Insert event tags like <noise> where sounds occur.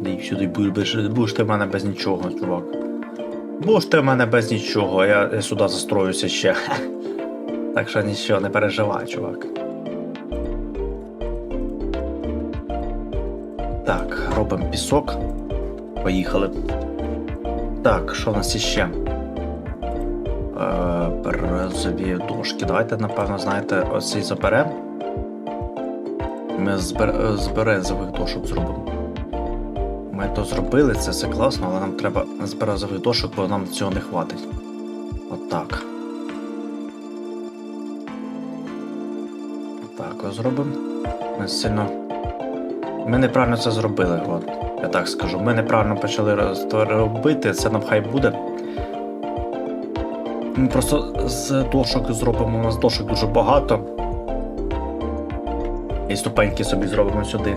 Дай сюди будеш, будеш ти в мене без нічого, чувак. Будеш ти в мене без нічого, я, я сюди застроюся ще. <laughs> Так що нічого, не переживай, чувак. Так, робимо пісок. Поїхали. Так, що в нас іще? Е, березові дошки. Давайте, напевно, знаєте, оцей заберемо. Ми з, бер- з березових дошок зробимо. Ми то зробили, це все класно, але нам треба з дошок, бо нам цього не хватить. От так. Так, ось зробимо. Ми сильно. Ми неправильно це зробили, от. Я так скажу. Ми неправильно почали робити, це нам хай буде. Ми просто з дошок зробимо, у нас дошок дуже багато. І ступеньки собі зробимо сюди.